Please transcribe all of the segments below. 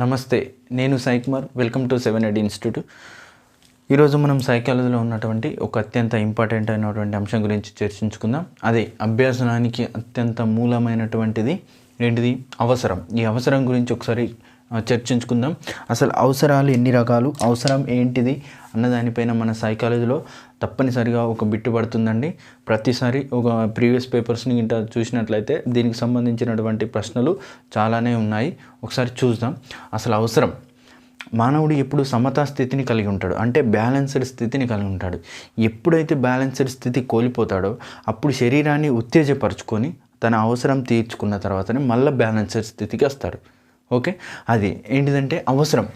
నమస్తే నేను Sai Kumar. Welcome to seven eight institute ఈరోజు మనం సైకాలజీలో ఉన్నటువంటి ఒక అత్యంత ఇంపార్టెంట్ అయినటువంటి అంశం గురించి చర్చించుకుందాం. అదే అభ్యాసనానికి అత్యంత మూలమైనటువంటిది ఏంటిది? అవసరం. ఈ అవసరం గురించి ఒకసారి చర్చించుకుందాం. అసలు అవసరాలు ఎన్ని రకాలు? అవసరం ఏంటిది? అన్న దానిపైన మన సైకాలజీలో తప్పనిసరిగా ఒక బిట్టు పడుతుందండి. ప్రతిసారి ఒక ప్రీవియస్ పేపర్స్ని ఇంట చూసినట్లయితే దీనికి సంబంధించినటువంటి ప్రశ్నలు చాలానే ఉన్నాయి. ఒకసారి చూద్దాం. అసలు అవసరం. మానవుడు ఎప్పుడు సమతా స్థితిని కలిగి ఉంటాడు. అంటే బ్యాలెన్స్డ్ స్థితిని కలిగి ఉంటాడు. ఎప్పుడైతే బ్యాలెన్స్డ్ స్థితి కోల్పోతాడో అప్పుడు శరీరాన్ని ఉత్తేజపరుచుకొని తన అవసరం తీర్చుకున్న తర్వాతనే మళ్ళీ బ్యాలెన్స్డ్ స్థితికి వస్తాడు. ఓకే? అది ఏంటిదంటే అవసరం.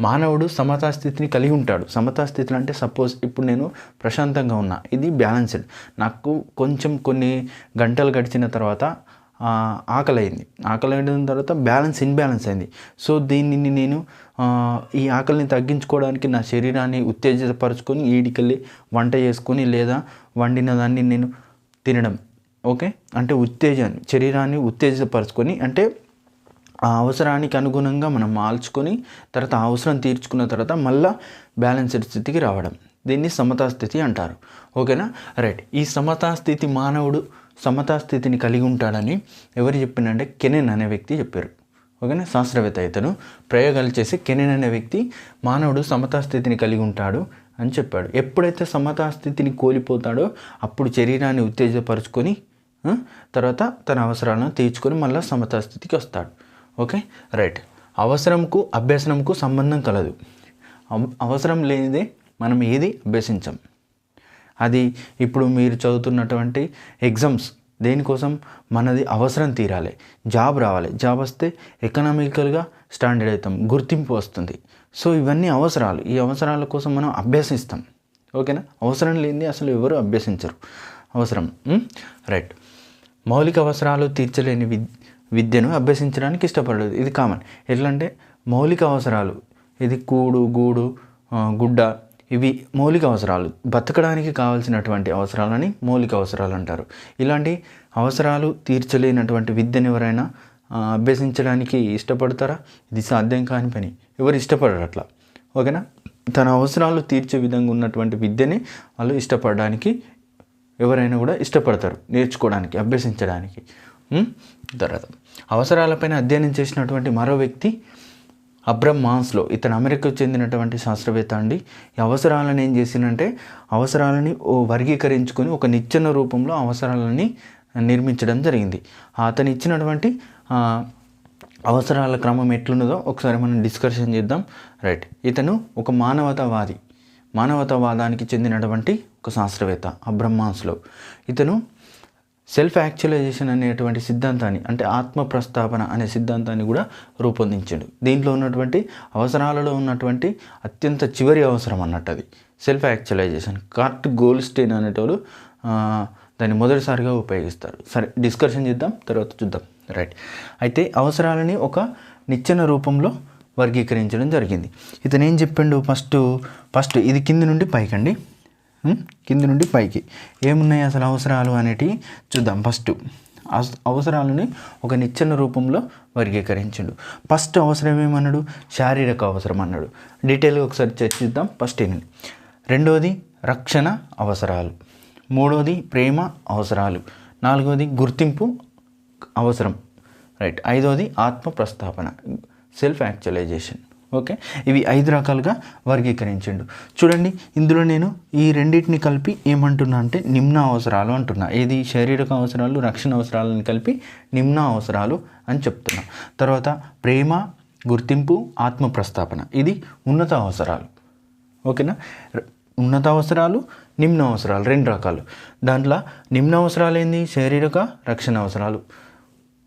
మానవుడు సమతా స్థితిని కలిగి ఉంటాడు. సమతా స్థితిలో అంటే సపోజ్ ఇప్పుడు నేను ప్రశాంతంగా ఉన్నా. ఇది బ్యాలెన్స్డ్. నాకు కొంచెం కొన్ని గంటలు గడిచిన తర్వాత ఆకలైంది. ఆకలి అయింది ఆకలి అయిన తర్వాత బ్యాలెన్స్ ఇన్బ్యాలెన్స్ అయింది. సో దీనిని నేను ఈ ఆకలిని తగ్గించుకోవడానికి నా శరీరాన్ని ఉత్తేజపరుచుకొని ఈడికెళ్ళి వంట చేసుకొని లేదా వండిన దాన్ని నేను తినడం. ఓకే? అంటే ఉత్తేజాన్ని శరీరాన్ని ఉత్తేజపరుచుకొని అంటే ఆ అవసరానికి అనుగుణంగా మనం మార్చుకొని తర్వాత ఆ అవసరం తీర్చుకున్న తర్వాత మళ్ళీ బ్యాలెన్స్డ్ స్థితికి రావడం. దీన్ని సమతా స్థితి అంటారు. ఓకేనా? రైట్ ఈ సమతా స్థితి మానవుడు సమతా స్థితిని కలిగి ఉంటాడని ఎవరు చెప్పిండంటే కెనెన్ అనే వ్యక్తి చెప్పారు. ఓకేనా? శాస్త్రవేత్త ఇతను ప్రయోగాలు చేసి కెనెన్ అనే వ్యక్తి మానవుడు సమతా స్థితిని కలిగి ఉంటాడు అని చెప్పాడు. ఎప్పుడైతే సమతా స్థితిని కోల్పోతాడో అప్పుడు శరీరాన్ని ఉత్తేజపరుచుకొని తర్వాత తన అవసరాలను తీర్చుకొని మళ్ళీ సమతా స్థితికి వస్తాడు. ఓకే? రైట్. అవసరంకు అభ్యసనంకు సంబంధం కలదు. అవసరం లేనిదే మనం ఏది అభ్యసించం. అది ఇప్పుడు మీరు చదువుతున్నటువంటి ఎగ్జామ్స్ దేనికోసం? మనది అవసరం తీరాలి. జాబ్ రావాలి. జాబ్ వస్తే ఎకనామికల్గా స్టాండర్డ్ అవుతాం. గుర్తింపు వస్తుంది. సో ఇవన్నీ అవసరాలు. ఈ అవసరాల కోసం మనం అభ్యసిస్తాం. ఓకేనా? అవసరం లేనిది అసలు ఎవరు అభ్యసించరు. అవసరం. రైట్. మౌలిక అవసరాలు తీర్చలేని విద్ విద్యను అభ్యసించడానికి ఇష్టపడలేదు. ఇది కామన్. ఎట్లా అంటే మౌలిక అవసరాలు ఇది కూడు గూడు గుడ్డ ఇవి మౌలిక అవసరాలు. బతకడానికి కావాల్సినటువంటి అవసరాలని మౌలిక అవసరాలు అంటారు. ఇలాంటి అవసరాలు తీర్చలేనటువంటి విద్యను ఎవరైనా అభ్యసించడానికి ఇష్టపడతారా? ఇది సాధ్యం కాని పని. ఎవరు ఇష్టపడరు అట్లా. ఓకేనా? తన అవసరాలు తీర్చే విధంగా ఉన్నటువంటి విద్యని వాళ్ళు ఇష్టపడడానికి ఎవరైనా కూడా ఇష్టపడతారు నేర్చుకోవడానికి అభ్యసించడానికి. ఉం? అవసరాలపైన అధ్యయనం చేసినటువంటి మరో వ్యక్తి అబ్రమ్ మాన్స్లో. ఇతను అమెరికాకు చెందినటువంటి శాస్త్రవేత్త అండి. ఈ అవసరాలను ఏం చేసిందంటే అవసరాలని ఓ వర్గీకరించుకొని ఒక నిచ్చెన రూపంలో అవసరాలని నిర్మించడం జరిగింది. అతను ఇచ్చినటువంటి అవసరాల క్రమం ఎట్లున్నదో ఒకసారి మనం డిస్కషన్ చేద్దాం. రైట్. ఇతను ఒక మానవతావాది. మానవతావాదానికి చెందినటువంటి ఒక శాస్త్రవేత్త అబ్రహ్మాన్స్లో ఇతను సెల్ఫ్ యాక్చువలైజేషన్ అనేటువంటి సిద్ధాంతాన్ని అంటే ఆత్మ ప్రస్తాపన అనే సిద్ధాంతాన్ని కూడా రూపొందించాడు. దీంట్లో ఉన్నటువంటి అవసరాలలో ఉన్నటువంటి అత్యంత చివరి అవసరం అన్నట్టు అది సెల్ఫ్ యాక్చువలైజేషన్ కార్ట్ గోల్స్టైన్ అనేటోళ్ళు దాన్ని మొదటిసారిగా ఉపయోగిస్తారు. సరే డిస్కషన్ చేద్దాం తర్వాత చూద్దాం. రైట్. అయితే అవసరాలని ఒక నిచ్చెన రూపంలో వర్గీకరించడం జరిగింది. ఇతను ఏం చెప్పిండు? ఫస్ట్ ఫస్ట్ ఇది కింది నుండి పైకండి. కింది నుండి పైకి. ఏమున్నాయి అసలు అవసరాలు అనేటివి చూద్దాం. ఫస్ట్ అవసరాలని ఒక నిచ్చెన రూపంలో వర్గీకరించండు. ఫస్ట్ అవసరం ఏమన్నాడు? శారీరక అవసరం అన్నాడు. డీటెయిల్గా ఒకసారి చర్చిద్దాం ఫస్ట్ ఏంటి రెండవది రక్షణ అవసరాలు. మూడవది ప్రేమ అవసరాలు. నాలుగవది గుర్తింపు అవసరం. రైట్. ఐదవది ఆత్మ ప్రస్తాపన సెల్ఫ్ యాక్చువలైజేషన్. ఓకే? ఇవి ఐదు రకాలుగా వర్గీకరించిండు. చూడండి ఇందులో నేను ఈ రెండింటిని కలిపి ఏమంటున్నా అంటే నిమ్న అవసరాలు అంటున్నా. ఏది? శారీరక అవసరాలు రక్షణ అవసరాలను కలిపి నిమ్న అవసరాలు అని చెప్తున్నా. తర్వాత ప్రేమ గుర్తింపు ఆత్మ ప్రస్తాపన ఇది ఉన్నత అవసరాలు ఓకేనా? ఉన్నత అవసరాలు నిమ్న అవసరాలు రెండు రకాలు. దాంట్లో నిమ్న అవసరాలు ఏంది? శారీరక రక్షణ అవసరాలు.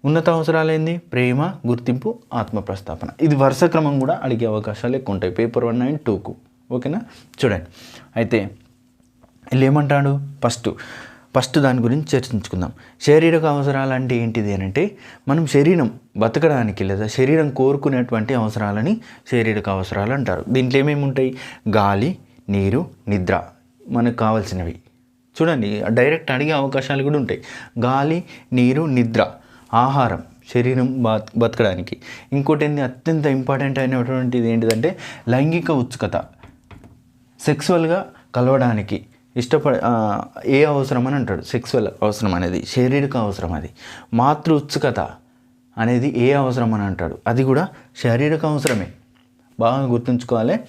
ఉన్నత అవసరాలు ఏంది ప్రేమ గుర్తింపు ఆత్మ ప్రస్తాపన ఇది వరుస క్రమం కూడా అడిగే అవకాశాలు ఎక్కువ ఉంటాయి. పేపర్ వన్ అండ్ టూకు. ఓకేనా? చూడండి. అయితే వీళ్ళు ఏమంటాడు? ఫస్ట్ ఫస్ట్ దాని గురించి చర్చించుకుందాం. శారీరక అవసరాలు అంటే ఏంటిది అని అంటే మనం శరీరం బతకడానికి లేదా శరీరం కోరుకునేటువంటి అవసరాలని శారీరక అవసరాలు అంటారు. దీంట్లో ఏమేమి ఉంటాయి? గాలి నీరు నిద్ర. మనకు కావాల్సినవి. చూడండి డైరెక్ట్ అడిగే అవకాశాలు కూడా ఉంటాయి. గాలి నీరు నిద్ర. ఆహారం శరీరం బత్ బతకడానికి. ఇంకోటి ఏంటి అత్యంత ఇంపార్టెంట్ అయినటువంటిది ఏంటిదంటే లైంగిక ఉత్సుకత. సెక్సువల్గా కలవడానికి ఇష్టపడ ఏ అవసరం అని అంటాడు సెక్సువల్ అవసరం అనేది శారీరక అవసరం అది మాతృ ఉత్సుకత అనేది ఏ అవసరం అని అంటాడు అది కూడా శారీరక అవసరమే. బాగా గుర్తుంచుకోవాలి.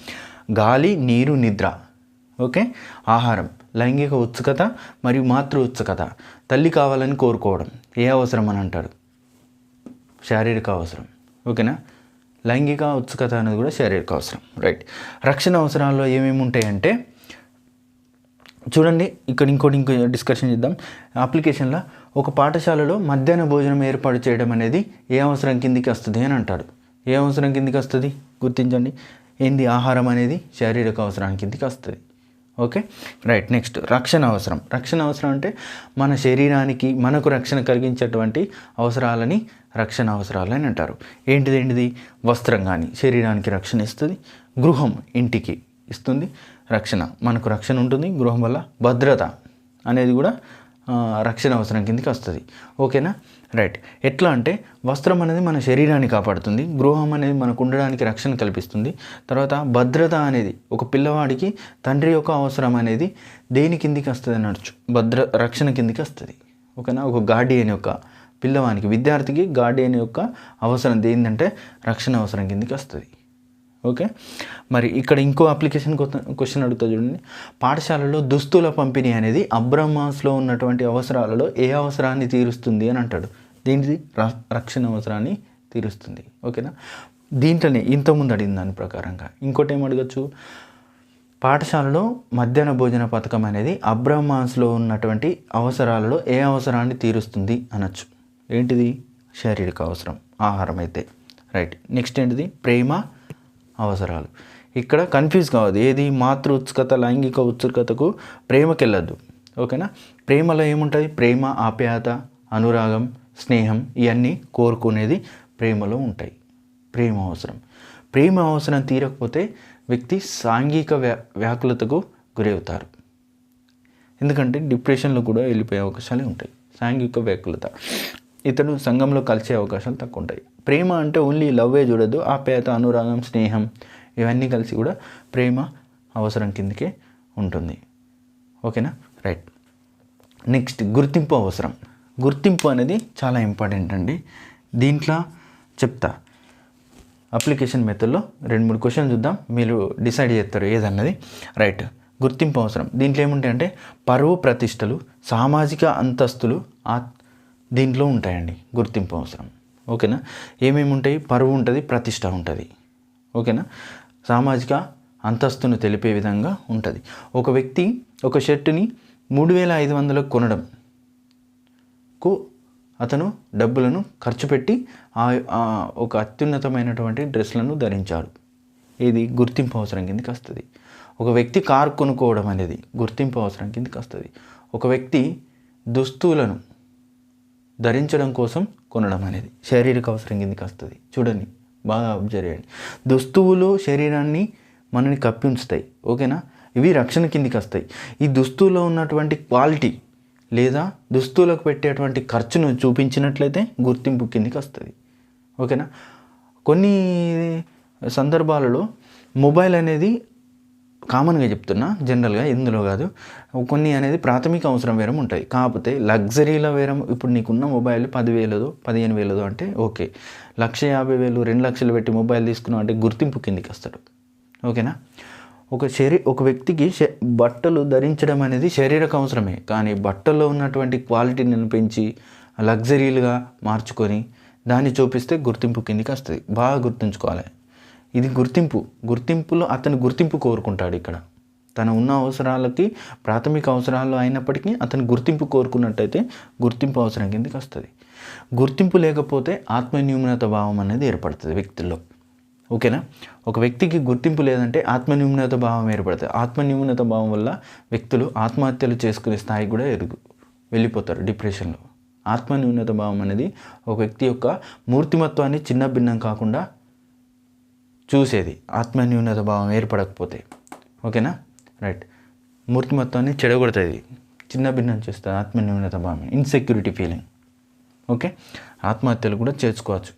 గాలి నీరు నిద్ర. ఓకే? ఆహారం. లైంగిక ఉత్సుకత మరియు మాతృ ఉత్సుకత. తల్లి కావాలని కోరుకోవడం. ఏ అవసరం అని అంటారు శారీరక అవసరం. ఓకేనా? లైంగిక ఉత్సుకత అనేది కూడా శారీరక అవసరం. రైట్. రక్షణ అవసరాల్లో ఏమేమి ఉంటాయంటే చూడండి ఇక్కడ ఇంకోటి ఇంకో డిస్కషన్ చేద్దాం. అప్లికేషన్లో ఒక పాఠశాలలో మధ్యాహ్న భోజనం ఏర్పాటు చేయడం అనేది ఏ అవసరం కిందికి వస్తుంది అని అంటాడు. ఏ అవసరం కిందికి వస్తుంది? గుర్తించండి. ఏంది? ఆహారం అనేది శారీరక అవసరానికి కిందికి వస్తుంది. ఓకే? Right next. రక్షణ అవసరం. రక్షణ అవసరం అంటే మన శరీరానికి మనకు రక్షణ కలిగించేటువంటి అవసరాలని రక్షణ అవసరాలు అని అంటారు. ఏంటిది ఏంటిది? వస్త్రం కానీ శరీరానికి రక్షణ ఇస్తుంది. గృహం ఇంటికి ఇస్తుంది. రక్షణ. మనకు రక్షణ ఉంటుంది. గృహం వల్ల భద్రత అనేది కూడా రక్షణ అవసరం కిందకి వస్తుంది. ఓకేనా? రైట్. ఎట్లా అంటే వస్త్రం అనేది మన శరీరాన్ని కాపాడుతుంది గృహం అనేది మనకు ఉండడానికి రక్షణ కల్పిస్తుంది. తర్వాత భద్రత అనేది ఒక పిల్లవాడికి తండ్రి యొక్క అవసరం అనేది దేని కిందికి వస్తుంది అనొచ్చు. భద్ర రక్షణ కిందికి వస్తుంది. ఓకేనా? ఒక గార్డియన్ యొక్క పిల్లవానికి విద్యార్థికి గార్డియన్ యొక్క అవసరం ఏంటంటే రక్షణ అవసరం కిందికి వస్తుంది. ఓకే? మరి ఇక్కడ ఇంకో అప్లికేషన్ క్వశ్చన్ అడుగుతా చూడండి. పాఠశాలలో దుస్తుల పంపిణీ అనేది అబ్రహ్మాస్లో ఉన్నటువంటి అవసరాలలో ఏ అవసరాన్ని తీరుస్తుంది అని అంటాడు. దీనిది? ర- రక్షణ అవసరాన్ని తీరుస్తుంది. ఓకేనా? దీంట్లోనే ఇంతకుముందు అడిగిన దాని ప్రకారంగా ఇంకోటి ఏం అడగచ్చు? పాఠశాలలో మధ్యాహ్న భోజన పథకం అనేది అబ్రహ్మాస్లో ఉన్నటువంటి అవసరాలలో ఏ అవసరాన్ని తీరుస్తుంది అనొచ్చు. ఏంటిది? శారీరక అవసరం ఆహారం అయితే. రైట్. నెక్స్ట్ ఏంటిది? ప్రేమ అవసరాలు. ఇక్కడ కన్ఫ్యూజ్ కావద్దు. ఏది మాతృ ఉత్సుకత లైంగిక ఉత్సుకతకు ప్రేమకెళ్ళద్దు. ఓకేనా? ప్రేమలో ఏముంటుంది ప్రేమ ఆప్యాయత అనురాగం స్నేహం ఇవన్నీ కోరుకునేది ప్రేమలో ఉంటాయి. ప్రేమ అవసరం. ప్రేమ అవసరం తీరకపోతే వ్యక్తి సాంఘిక వ్యా వ్యాకులతకు గురవుతారు. ఎందుకంటే డిప్రెషన్లో కూడా వెళ్ళిపోయే అవకాశాలు ఉంటాయి. సాంఘిక వ్యాకులత. ఇతడు సంఘంలో కలిసే అవకాశాలు తక్కువ ఉంటాయి ప్రేమ అంటే ఓన్లీ లవ్వే చూడదు ఆప్యాయత అనురాగం స్నేహం ఇవన్నీ కలిసి కూడా ప్రేమ అవసరం కిందకే ఉంటుంది. ఓకేనా? రైట్ నెక్స్ట్ గుర్తింపు అవసరం. గుర్తింపు అనేది చాలా ఇంపార్టెంట్ అండి. దీంట్లో చెప్తా. అప్లికేషన్ మెథడ్లో రెండు మూడు క్వశ్చన్ చూద్దాం. మీరు డిసైడ్ చేస్తారు ఏదన్నది. రైట్ గుర్తింపు అవసరం. దీంట్లో ఏముంటాయంటే పరువు ప్రతిష్టలు సామాజిక అంతస్తులు ఆ దీంట్లో ఉంటాయండి గుర్తింపు అవసరం. ఓకేనా? ఏమేమి ఉంటాయి? పరువు ఉంటుంది ప్రతిష్ట ఉంటుంది. ఓకేనా? సామాజిక అంతస్తును తెలిపే విధంగా ఉంటుంది. ఒక వ్యక్తి ఒక షర్టుని మూడు వేల ఐదు వందలకు కొనడం కు అతను డబ్బులను ఖర్చు పెట్టి ఆ ఒక అత్యున్నతమైనటువంటి డ్రెస్లను ధరించాడు ఇది గుర్తింపు అవసరం కిందకి వస్తుంది. ఒక వ్యక్తి కారు కొనుక్కోవడం అనేది గుర్తింపు అవసరం కిందకి వస్తుంది. ఒక వ్యక్తి దుస్తులను ధరించడం కోసం కొనడం అనేది. శారీరక అవసరం కిందకి వస్తుంది. చూడండి బాగా అబ్జర్వ్ చేయండి. దుస్తువులు శరీరాన్ని మనని కప్పి ఉంచుతాయి. ఓకేనా? ఇవి రక్షణ కిందికి వస్తాయి. ఈ దుస్తువులో ఉన్నటువంటి క్వాలిటీ లేదా దుస్తువులకు పెట్టేటువంటి ఖర్చును చూపించినట్లయితే గుర్తింపు కిందికి వస్తుంది. ఓకేనా? కొన్ని సందర్భాలలో మొబైల్ అనేది కామన్గా చెప్తున్నా జనరల్గా ఇందులో కాదు. కొన్ని అనేది ప్రాథమిక అవసరం వేరం ఉంటాయి. కాకపోతే లగ్జరీల వేరం ఇప్పుడు నీకున్న మొబైల్ పదివేలదో పదిహేను వేలదో అంటే ఓకే. లక్ష యాభై వేలు రెండు లక్షలు పెట్టి మొబైల్ తీసుకున్నావు అంటే గుర్తింపు కిందికి వస్తాడు. ఓకేనా? ఒక శరీ ఒక వ్యక్తికి బట్టలు ధరించడం అనేది శారీరక అవసరమే. కానీ బట్టల్లో ఉన్నటువంటి క్వాలిటీని పెంచి లగ్జరీలుగా మార్చుకొని దాన్ని చూపిస్తే గుర్తింపు కిందికి వస్తుంది. బాగా గుర్తుంచుకోవాలి. ఇది గుర్తింపు. గుర్తింపులో అతను గుర్తింపు కోరుకుంటాడు ఇక్కడ. తన ఉన్న అవసరాలకి ప్రాథమిక అవసరాలు అయినప్పటికీ అతను గుర్తింపు కోరుకున్నట్టయితే గుర్తింపు అవసరం కిందకి వస్తుంది. గుర్తింపు లేకపోతే ఆత్మన్యూనత భావం అనేది ఏర్పడుతుంది వ్యక్తుల్లో ఓకేనా? ఒక వ్యక్తికి గుర్తింపు లేదంటే ఆత్మన్యూనత భావం ఏర్పడుతుంది. ఆత్మన్యూనత భావం వల్ల వ్యక్తులు ఆత్మహత్యలు చేసుకునే స్థాయి కూడా ఎరుగు వెళ్ళిపోతారు డిప్రెషన్లో. ఆత్మన్యూనత భావం అనేది ఒక వ్యక్తి యొక్క మూర్తిమత్వాన్ని చిన్న భిన్నం కాకుండా చూసేది. ఆత్మన్యూనత భావం ఏర్పడకపోతే. ఓకేనా? రైట్. మూర్తిమత్వాన్ని చెడగొడుతుంది. చిన్న భిన్నం చేస్తుంది ఆత్మన్యూనత భావం ఇన్సెక్యూరిటీ ఫీలింగ్ ఓకే? ఆత్మహత్యలు కూడా చేసుకోవచ్చు.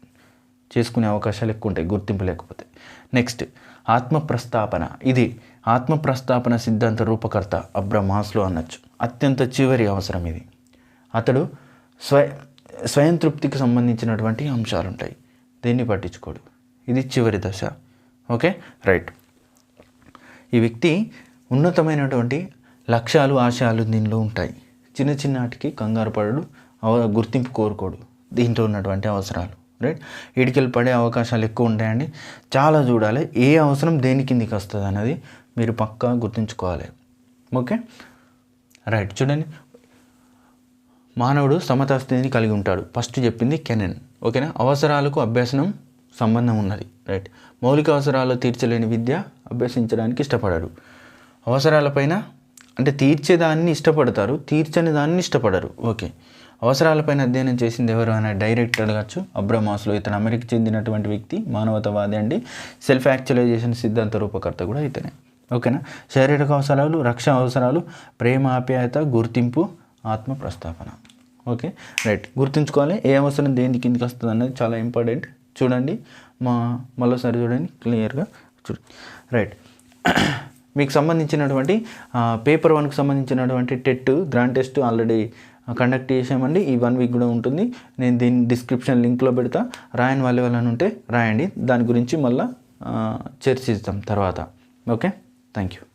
చేసుకునే అవకాశాలు ఎక్కువ ఉంటాయి గుర్తింపు లేకపోతే. నెక్స్ట్ ఆత్మ ప్రస్తాపన ఇది ఆత్మ ప్రస్తాపన సిద్ధాంత రూపకర్త అబ్రహమాస్లో అనొచ్చు. అత్యంత చివరి అవసరం ఇది. అతడు స్వయ స్వయంతృప్తికి సంబంధించినటువంటి అంశాలు ఉంటాయి దీన్ని పట్టించుకోడు? ఇది చివరి దశ. ఓకే? రైట్. ఈ వ్యక్తి ఉన్నతమైనటువంటి లక్ష్యాలు ఆశయాలు దీనిలో ఉంటాయి. చిన్న చిన్నటికి కంగారు పడడు అవ- గుర్తింపు కోరుకోడు. దీంట్లో ఉన్నటువంటి అవసరాలు. రైట్? ఇడికలు పడే అవకాశాలు ఎక్కువ ఉంటాయండి. చాలా చూడాలి ఏ అవసరం దేని కిందికి వస్తుంది అనేది మీరు పక్కా గుర్తుంచుకోవాలి. ఓకే? రైట్. చూడండి. మానవుడు సమతా స్థితిని కలిగి ఉంటాడు. ఫస్ట్ చెప్పింది కెనన్. ఓకేనా? అవసరాలకు అభ్యసనం సంబంధం ఉన్నది రైట్ మౌలిక అవసరాలు తీర్చలేని విద్య అభ్యసించడానికి ఇష్టపడరు. అవసరాలపైన అంటే తీర్చేదాన్ని ఇష్టపడతారు తీర్చని దాన్ని ఇష్టపడరు. ఓకే. అవసరాలపైన అధ్యయనం చేసింది ఎవరు అనే డైరెక్టర్ అడగచ్చు. అబ్రమాస్లో ఇతను అమెరికా చెందినటువంటి వ్యక్తి మానవతావాది అండి. సెల్ఫ్ యాక్చువలైజేషన్ సిద్ధాంత రూపకర్త కూడా ఇతనే. ఓకేనా? శారీరక అవసరాలు రక్షణ అవసరాలు ప్రేమ ఆప్యాయత గుర్తింపు ఆత్మ ప్రస్తాపన ఓకే? రైట్. గుర్తుంచుకోవాలి ఏ అవసరం దేని కిందకి వస్తుంది అనేది చాలా ఇంపార్టెంట్. చూడండి. మా మళ్ళీసారి చూడండి. క్లియర్గా చూడండి రైట్. మీకు సంబంధించినటువంటి పేపర్ వన్కి సంబంధించినటువంటి TET grand test already conduct చేసామండి ఈ వన్ వీక్ కూడా ఉంటుంది. నేను దీని డిస్క్రిప్షన్ లింక్లో పెడతా. రాయని వాళ్ళు వాళ్ళని ఉంటే రాయండి. దాని గురించి మళ్ళీ చర్చిస్తాం తర్వాత. ఓకే? Thank you.